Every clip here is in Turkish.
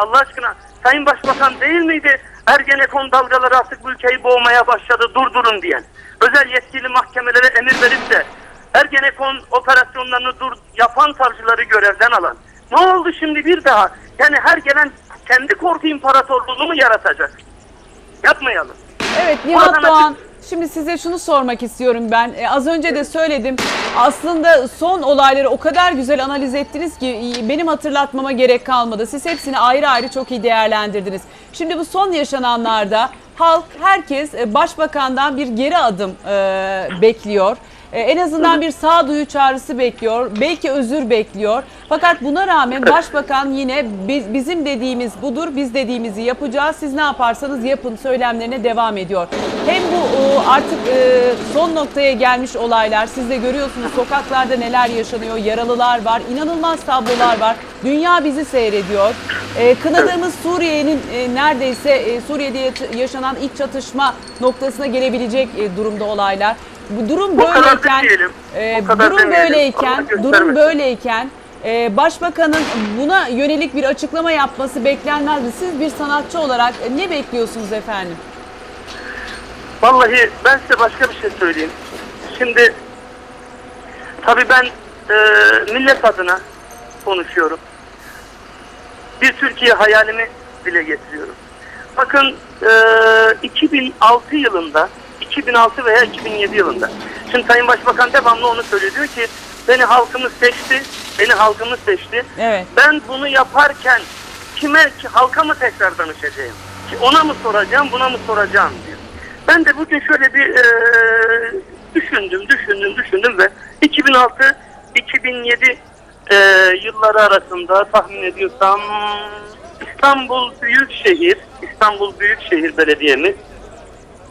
Allah aşkına Sayın Başbakan değil miydi? Ergenekon dalgaları artık bu ülkeyi boğmaya başladı durdurun diyen. Özel yetkili mahkemelere emir verip de Ergenekon operasyonlarını dur yapan savcıları görevden alan. Ne oldu şimdi bir daha? Yani her gelen kendi korku imparatorluğunu mu yaratacak? Yapmayalım. Evet Nihat Doğan şimdi size şunu sormak istiyorum ben. E, az önce de söyledim. Aslında son olayları o kadar güzel analiz ettiniz ki e, benim hatırlatmama gerek kalmadı. Siz hepsini ayrı ayrı çok iyi değerlendirdiniz. Şimdi bu son yaşananlarda halk, herkes e, başbakandan bir geri adım e, bekliyor. E, En azından bir sağduyu çağrısı bekliyor. Belki özür bekliyor. Fakat buna rağmen başbakan yine biz, bizim dediğimiz budur, biz dediğimizi yapacağız. Siz ne yaparsanız yapın söylemlerine devam ediyor. Hem bu e, artık e, son noktaya gelmiş olaylar. Siz de görüyorsunuz sokaklarda neler yaşanıyor. Yaralılar var, inanılmaz tablolar var. Dünya bizi seyrediyor. E, Kınadığımız Suriye'nin neredeyse Suriye'de yaş- yaşanan iç çatışma noktasına gelebilecek durumda olaylar. Bu durum böyleyken, e, durum demeyelim. böyleyken, durum böyleyken e, başbakanın buna yönelik bir açıklama yapması beklenmezdi. Siz bir sanatçı olarak e, ne bekliyorsunuz efendim? Vallahi ben size başka bir şey söyleyeyim. Şimdi tabii ben e, millet adına konuşuyorum. Bir Türkiye hayalimi dile getiriyorum. Bakın e, 2006 yılında 2006 veya 2007 yılında. Şimdi Sayın Başbakan devamlı onu söylüyor. Diyor ki beni halkımız seçti beni halkımız seçti. Evet. ben bunu yaparken kime ki halka mı tekrar danışacağım? Ki ona mı soracağım buna mı soracağım? diyor. Ben de bugün şöyle bir e, düşündüm düşündüm düşündüm ve 2006 2007 e, yılları arasında tahmin ediyorsam İstanbul Büyükşehir İstanbul Büyükşehir Belediye'miz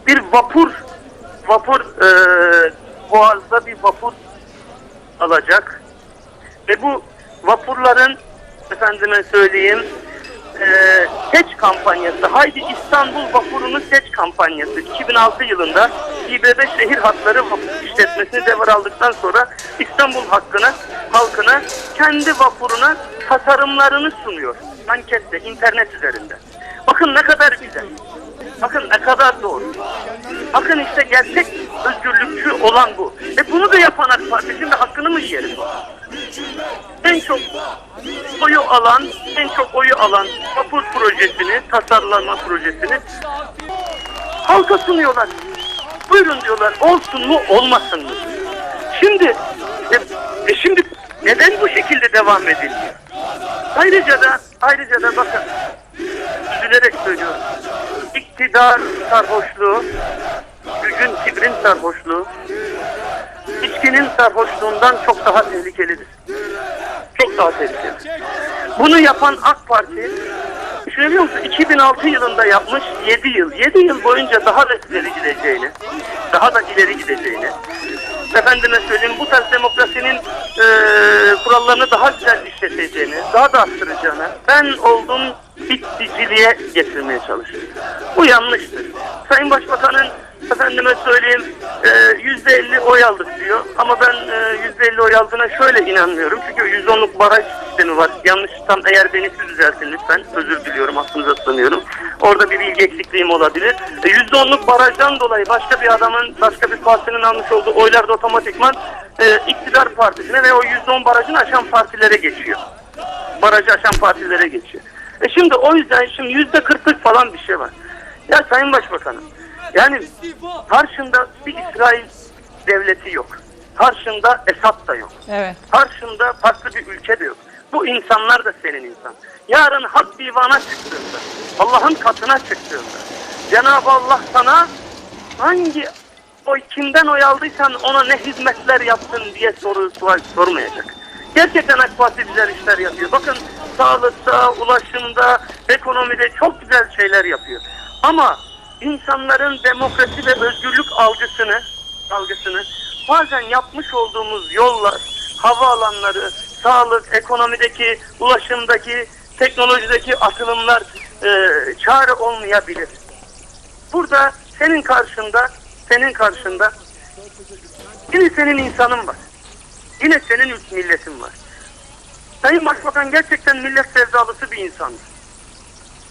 bir vapur vapur e, boğazda bir vapur alacak. Ve bu vapurların efendime söyleyeyim e, seç kampanyası Haydi İstanbul vapurunu seç kampanyası. 2006 yılında İBB şehir hatları vapur işletmesini devraldıktan sonra İstanbul hakkına halkına kendi vapuruna tasarımlarını sunuyor. Anketle internet üzerinde. Bakın ne kadar güzel. Bakın ne kadar doğru. Bakın işte gerçek özgürlükçü olan bu. E bunu da yapan AK Parti şimdi hakkını mı yiyelim? En çok oyu alan, en çok oyu alan vapur projesini, tasarlama projesini halka sunuyorlar. Buyurun diyorlar. Olsun mu, olmasın mı? Şimdi e, e şimdi neden bu şekilde devam ediliyor? Ayrıca da ayrıca da bakın üzülerek söylüyorum. İktidar sarhoşluğu, gücün kibrin sarhoşluğu, içkinin sarhoşluğundan çok daha tehlikelidir. Çok daha tehlikeli. Bunu yapan AK Parti düşünebiliyor musun? 2006 yılında yapmış 7 yıl. 7 yıl boyunca daha da ileri gideceğini, daha da ileri gideceğini, efendime söyleyeyim bu tarz demokrasinin e, kurallarını daha güzel işleteceğini, daha da arttıracağını, ben oldum biticiliğe getirmeye çalışıyor. Bu yanlıştır. Sayın Başbakan'ın efendime söyleyeyim e, yüzde elli oy aldık diyor. Ama ben e, yüzde elli oy aldığına şöyle inanmıyorum. Çünkü yüzde onluk baraj sistemi var. Yanlış tam eğer beni siz düzeltin lütfen. Özür diliyorum aklınıza sanıyorum. Orada bir bilgi eksikliğim olabilir. E, Yüzde onluk barajdan dolayı başka bir adamın, başka bir partinin almış olduğu oylar da otomatikman e, iktidar partisine ve o yüzde on barajını aşan partilere geçiyor. Barajı aşan partilere geçiyor. E şimdi o yüzden şimdi yüzde kırklık falan bir şey var. Ya Sayın Başbakanım yani karşında bir İsrail devleti yok. Karşında Esad da yok. Evet. Karşında farklı bir ülke de yok. Bu insanlar da senin insan. Yarın hak divana çıktığında, Allah'ın katına çıktığında, Cenab-ı Allah sana hangi o kimden oy aldıysan ona ne hizmetler yaptın diye soru sual sormayacak. Gerçekten AK Parti güzel işler yapıyor. Bakın sağlıkta, ulaşımda, ekonomide çok güzel şeyler yapıyor. Ama insanların demokrasi ve özgürlük algısını algısını bazen yapmış olduğumuz yollar, havaalanları, sağlık, ekonomideki, ulaşımdaki, teknolojideki atılımlar e, çare olmayabilir. Burada senin karşında, senin karşında yine senin insanın var. Yine senin milletin var. Sayın Başbakan gerçekten millet sevdalısı bir insandır.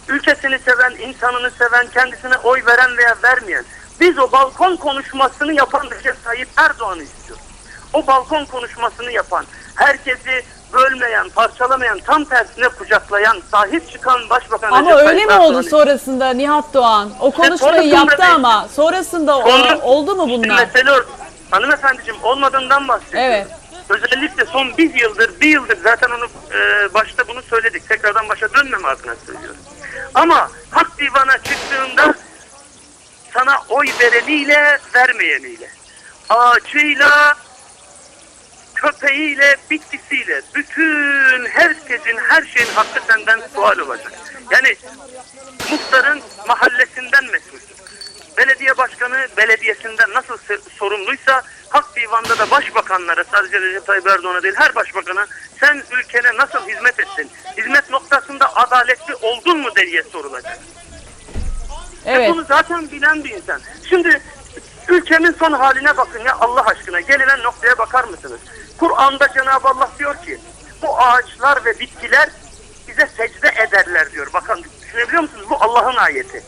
ülkesini seven, insanını seven, kendisine oy veren veya vermeyen. Biz o balkon konuşmasını yapan Recep Tayyip Erdoğan'ı istiyoruz. O balkon konuşmasını yapan, herkesi bölmeyen, parçalamayan, tam tersine kucaklayan, sahip çıkan Başbakan Ama Recep öyle mi oldu sonrasında Nihat Doğan? O konuşmayı sonrasında yaptı değil. ama sonrasında o- Sonra- oldu mu İşte bunlar? Mesele o. Hanımefendiciğim olmadığından bahsediyorum. Evet. Özellikle son bir yıldır, bir yıldır zaten onu e, başta bunu söyledik. Tekrardan başa dönmeme adına söylüyorum. Ama hak divana çıktığında sana oy vereniyle vermeyeniyle, ağaçıyla, köpeğiyle, bitkisiyle, bütün herkesin, her şeyin hakkı senden sual olacak. Yani muhtarın mahallesinden mesulsün. Belediye başkanı belediyesinden nasıl sorumluysa Hak Divan'da da başbakanlara sadece Recep Tayyip Erdoğan'a değil her başbakana sen ülkene nasıl hizmet ettin? Hizmet noktasında adaletli oldun mu diye sorulacak. Evet. Bunu zaten bilen bir insan. Şimdi ülkenin son haline bakın ya Allah aşkına. Gelinen noktaya bakar mısınız? Kur'an'da Cenab-ı Allah diyor ki bu ağaçlar ve bitkiler bize secde ederler diyor. Bakın düşünebiliyor musunuz? Bu Allah'ın ayeti.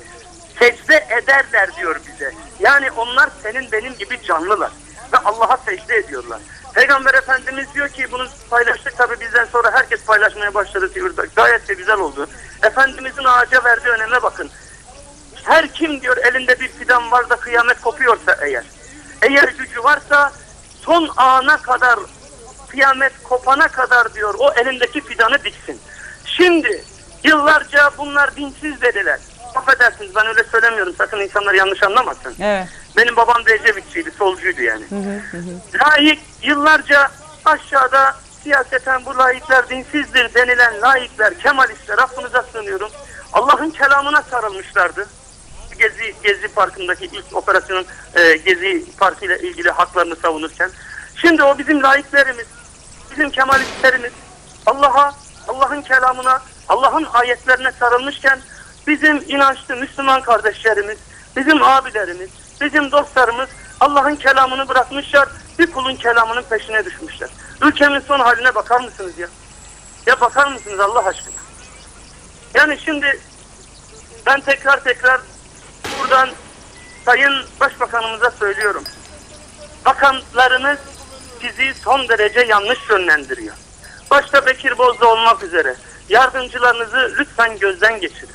Secde ederler diyor bize. Yani onlar senin benim gibi canlılar. Ve Allah'a secde ediyorlar. Peygamber Efendimiz diyor ki bunu paylaştık tabi bizden sonra herkes paylaşmaya başladı Twitter'da. Gayet de güzel oldu. Efendimizin ağaca verdiği öneme bakın. Her kim diyor elinde bir fidan var da kıyamet kopuyorsa eğer. Eğer gücü varsa son ana kadar kıyamet kopana kadar diyor o elindeki fidanı diksin. Şimdi yıllarca bunlar dinsiz dediler. Affedersiniz ben öyle söylemiyorum sakın insanlar yanlış anlamasın. Evet. Benim babam da Ecevitçiydi, solcuydu yani. Layık yıllarca aşağıda siyaseten bu laikler dinsizdir denilen laikler, kemalistler affınıza sığınıyorum. Allah'ın kelamına sarılmışlardı. Gezi, Gezi Parkı'ndaki ilk operasyonun e, Gezi Parkı ile ilgili haklarını savunurken. Şimdi o bizim laiklerimiz, bizim kemalistlerimiz Allah'a, Allah'ın kelamına, Allah'ın ayetlerine sarılmışken bizim inançlı Müslüman kardeşlerimiz, bizim abilerimiz, bizim dostlarımız Allah'ın kelamını bırakmışlar, bir kulun kelamının peşine düşmüşler. Ülkemin son haline bakar mısınız ya? Ya bakar mısınız Allah aşkına? Yani şimdi ben tekrar tekrar buradan Sayın Başbakanımıza söylüyorum. Bakanlarınız sizi son derece yanlış yönlendiriyor. Başta Bekir Bozdağ olmak üzere yardımcılarınızı lütfen gözden geçirin.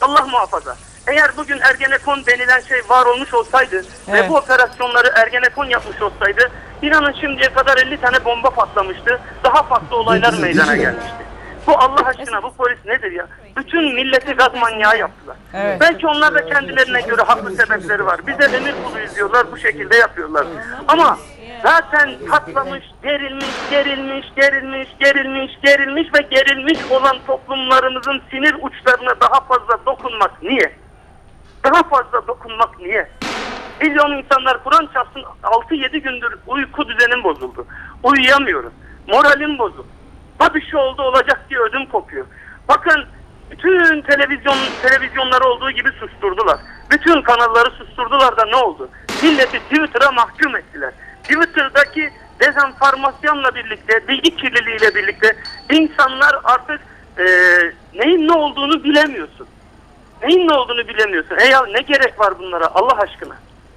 Allah muhafaza. Eğer bugün Ergenekon denilen şey var olmuş olsaydı Evet. ve bu operasyonları Ergenekon yapmış olsaydı inanın şimdiye kadar 50 tane bomba patlamıştı. Daha farklı olaylar meydana gelmişti. Bu Allah aşkına bu polis nedir ya? Bütün milleti gaz manyağı yaptılar. Evet. Belki onlar da kendilerine göre haklı sebepleri var. Bize emir kuluyuz diyorlar bu şekilde yapıyorlar. Ama zaten patlamış, gerilmiş, gerilmiş, gerilmiş, gerilmiş, gerilmiş ve gerilmiş olan toplumlarımızın sinir uçlarına daha fazla dokunmak niye? Daha fazla dokunmak niye? Milyon insanlar Kur'an çarpsın 6-7 gündür uyku düzenim bozuldu. Uyuyamıyorum. Moralim bozuk. Ha bir şey oldu olacak diye ödüm kopuyor. Bakın bütün televizyon televizyonları olduğu gibi susturdular. Bütün kanalları susturdular da ne oldu? Milleti Twitter'a mahkum ettiler. Twitter'daki dezenformasyonla birlikte, bilgi kirliliğiyle birlikte insanlar artık e, neyin ne olduğunu bilemiyorsun. Neyin ne olduğunu bilemiyorsun. E ya ne gerek var bunlara Allah aşkına?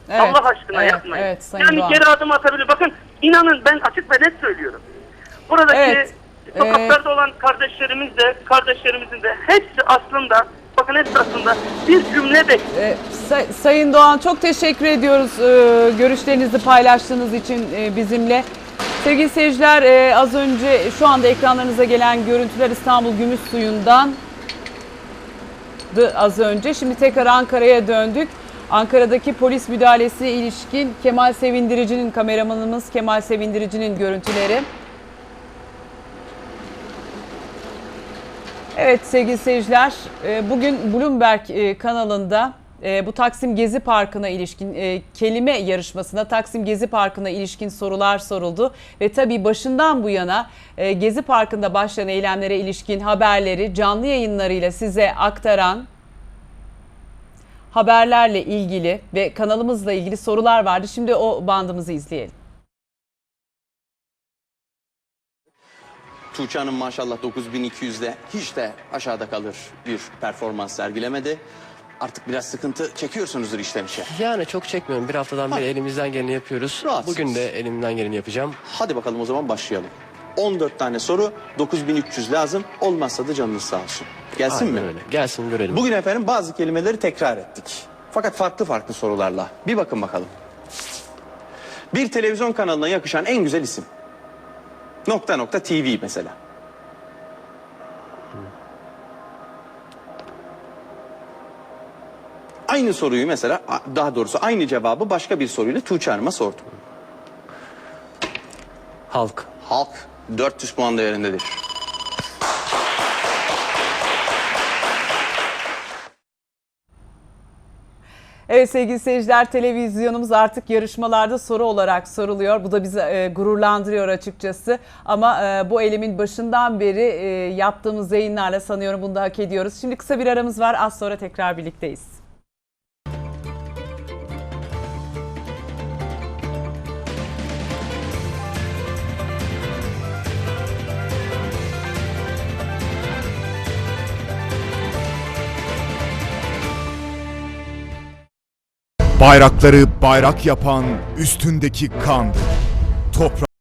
Evet, Allah aşkına evet, yapmayın. evet, yani Doğan. geri adım atabilir. Bakın inanın ben açık ve net söylüyorum. Buradaki Evet, sokaklarda olan kardeşlerimiz de, kardeşlerimizin de hepsi aslında bakın hepsi aslında bir cümle bekliyor. Ee, Say- Sayın Doğan çok teşekkür ediyoruz e, görüşlerinizi paylaştığınız için e, bizimle. Sevgili seyirciler e, az önce şu anda ekranlarınıza gelen görüntüler İstanbul Gümüşsuyu'ndan az önce. Şimdi tekrar Ankara'ya döndük. Ankara'daki polis müdahalesi ilişkin Kemal Sevindirici'nin kameramanımız Kemal Sevindirici'nin görüntüleri. Evet sevgili seyirciler, e, bugün Bloomberg e, kanalında e, bu Taksim Gezi Parkı'na ilişkin e, kelime yarışmasında Taksim Gezi Parkı'na ilişkin sorular soruldu. Ve tabii başından bu yana e, Gezi Parkı'nda başlayan eylemlere ilişkin haberleri canlı yayınlarıyla size aktaran haberlerle ilgili ve kanalımızla ilgili sorular vardı. Şimdi o bandımızı izleyelim. Tuğçe Hanım maşallah 9200'de hiç de aşağıda kalır bir performans sergilemedi. Artık biraz sıkıntı çekiyorsunuzdur işten işe. Yani çok çekmiyorum. Bir haftadan beri elimizden geleni yapıyoruz. Rahatsınız. Bugün de elimden geleni yapacağım. Hadi bakalım o zaman başlayalım. 14 tane soru 9300 lazım. Olmazsa da canınız sağ olsun. Gelsin Aynen mi? öyle. Gelsin görelim. Bugün efendim bazı kelimeleri tekrar ettik. Fakat farklı farklı sorularla. Bir bakın bakalım. Bir televizyon kanalına yakışan en güzel isim. Nokta nokta TV mesela. Aynı soruyu mesela daha doğrusu aynı cevabı başka bir soruyla Tuğçe Hanım'a sordum. Halk. Halk 400 puan değerindedir. Evet sevgili seyirciler televizyonumuz artık yarışmalarda soru olarak soruluyor. Bu da bizi e, gururlandırıyor açıkçası. Ama e, bu elimin başından beri e, yaptığımız yayınlarla sanıyorum bunu da hak ediyoruz. Şimdi kısa bir aramız var az sonra tekrar birlikteyiz. Bayrakları bayrak yapan üstündeki kandır. Toprak